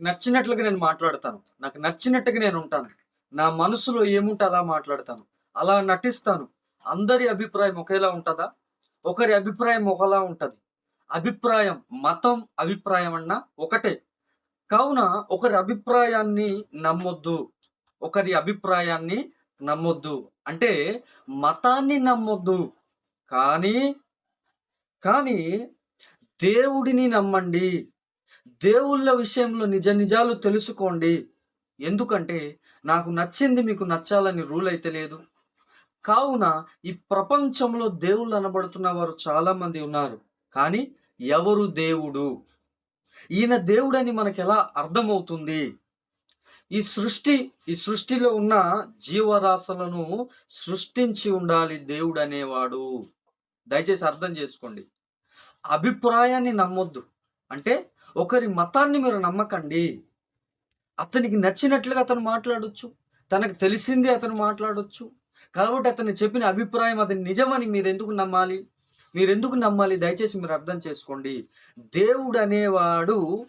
నచ్చినట్లుగా నేను మాట్లాడతాను. నాకు నచ్చినట్టుగా నేను ఉంటాను. నా మనసులో ఏముంటే అలా మాట్లాడతాను. అలా నటిస్తాను. అందరి అభిప్రాయం ఒకేలా ఉంటుందా? ఒకరి అభిప్రాయం ఒకలా ఉంటుంది. అభిప్రాయం మతం అభిప్రాయం అన్న ఒకటే. కావున ఒకరి అభిప్రాయాన్ని నమ్మొద్దు. ఒకరి అభిప్రాయాన్ని నమ్మొద్దు. అంటే మతాన్ని నమ్మొద్దు. కానీ కానీ దేవుడిని నమ్మండి. దేవుళ్ళ విషయంలో నిజ నిజాలు తెలుసుకోండి. ఎందుకంటే నాకు నచ్చింది మీకు నచ్చాలని రూల్ అయితే లేదు. కావున ఈ ప్రపంచంలో దేవుళ్ళు అనబడుతున్న వారు చాలా మంది ఉన్నారు. కానీ ఎవరు దేవుడు? ఈయన దేవుడని మనకు ఎలా అర్థమవుతుంది? ఈ సృష్టి ఈ సృష్టిలో ఉన్న జీవరాశులను సృష్టించి ఉండాలి దేవుడు అనేవాడు. దయచేసి అర్థం చేసుకోండి. అభిప్రాయాన్ని నమ్మొద్దు. అంటే ఒకరి మతాన్ని మీరు నమ్మకండి. అతనికి నచ్చినట్లుగా అతను మాట్లాడొచ్చు. తనకు తెలిసింది అతను మాట్లాడొచ్చు. కాబట్టి అతను చెప్పిన అభిప్రాయం అతని నిజమని మీరు ఎందుకు నమ్మాలి? మీరు ఎందుకు నమ్మాలి? దయచేసి మీరు అర్థం చేసుకోండి. దేవుడు అనేవాడు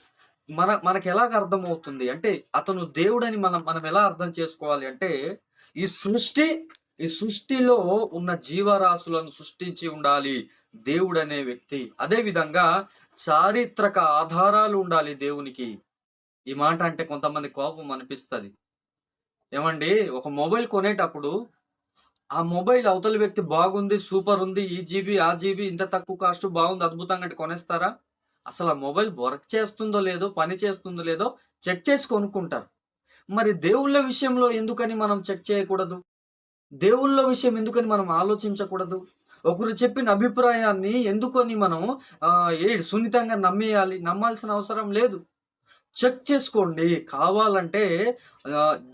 మన మనకు ఎలాగ అర్థమవుతుంది? అంటే అతను దేవుడని మనం మనం ఎలా అర్థం చేసుకోవాలి? అంటే ఈ సృష్టి ఈ సృష్టిలో ఉన్న జీవరాశులను సృష్టించి ఉండాలి దేవుడనే వ్యక్తి. అదే విధంగా చారిత్రక ఆధారాలు ఉండాలి దేవునికి. ఈ మాట అంటే కొంతమంది కోపం అనిపిస్తుంది. ఏమండి? ఒక మొబైల్ కొనేటప్పుడు ఆ మొబైల్ అవతల వ్యక్తి బాగుంది సూపర్ ఉంది ఈ జీబీ ఆ జీబీ ఇంత తక్కువ కాస్ట్ బాగుంది అద్భుతంగా అంటే కొనేస్తారా? అసలు ఆ మొబైల్ వర్క్ చేస్తుందో లేదో పని చేస్తుందో లేదో చెక్ చేసి కొనుక్కుంటారు. మరి దేవుళ్ళ విషయంలో ఎందుకని మనం చెక్ చేయకూడదు? దేవుళ్ళ విషయం ఎందుకని మనం ఆలోచించకూడదు? ఒకరు చెప్పిన అభిప్రాయాన్ని ఎందుకని మనం ఏ సున్నితంగా నమ్మేయాలి? నమ్మాల్సిన అవసరం లేదు. చెక్ చేసుకోండి. కావాలంటే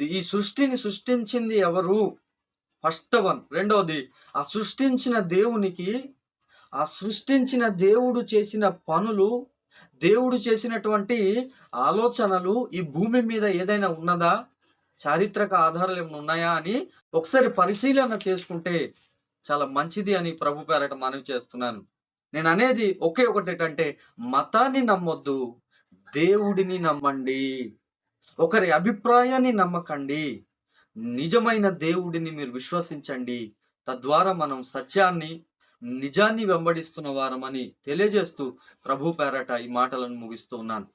ఈ సృష్టిని సృష్టించింది ఎవరు? First one. రెండవది ఆ సృష్టించిన దేవునికి ఆ సృష్టించిన దేవుడు చేసిన పనులు దేవుడు చేసినటువంటి ఆలోచనలు ఈ భూమి మీద ఏదైనా ఉన్నదా? చారిత్రక ఆధారాలు ఏమైనా ఉన్నాయా అని ఒకసారి పరిశీలన చేసుకుంటే చాలా మంచిది అని ప్రభు పేరట మనవి చేస్తున్నాను. నేను అనేది ఒకే ఒకటి ఏంటంటే మతాన్ని నమ్మొద్దు దేవుడిని నమ్మండి ఒకరి అభిప్రాయాన్ని నమ్మకండి నిజమైన దేవుడిని మీరు విశ్వసించండి తద్వారా మనం సత్యాన్ని నిజాన్ని వెంబడిస్తున్న వారమని తెలియజేస్తూ ప్రభు పేరట ఈ మాటలను ముగిస్తూ ఉన్నాను.